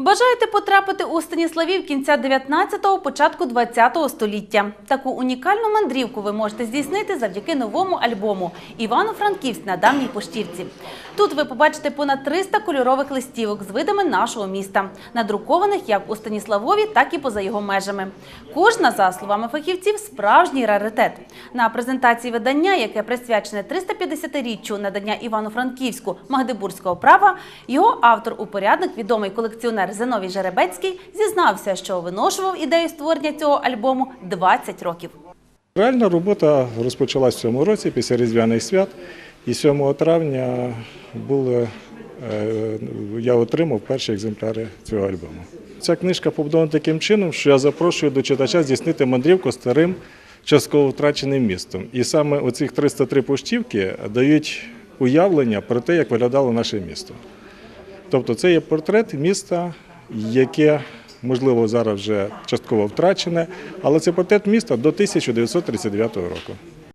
Бажаєте потрапити у Станіславів кінця 19-го, початку 20-го століття. Таку унікальну мандрівку ви можете здійснити завдяки новому альбому Івано-Франківськ на давній поштівці. Тут ви побачите понад 300 кольорових листівок з видами нашого міста, надрукованих як у Станіславові, так і поза його межами. Кожна, за словами фахівців, справжній раритет. На презентації видання, яке присвячене 350-річчю надання Івано-Франківську Магдебурзького права, його автор упорядник, відомий колекціонер Зиновій Жеребецький, зізнався, що виношував ідею створення цього альбому 20 років. Реальна робота розпочалась в цьому році після Різдвяних свят. І 7 травня були, е, я отримав перші екземпляри цього альбому. Ця книжка побудована таким чином, що я запрошую до читача здійснити мандрівку старим частково втраченим містом. І саме оцих 303 поштівки дають уявлення про те, як виглядало наше місто. Тобто це є портрет міста, яке, можливо, зараз вже частково втрачене, але це портрет міста до 1939 року.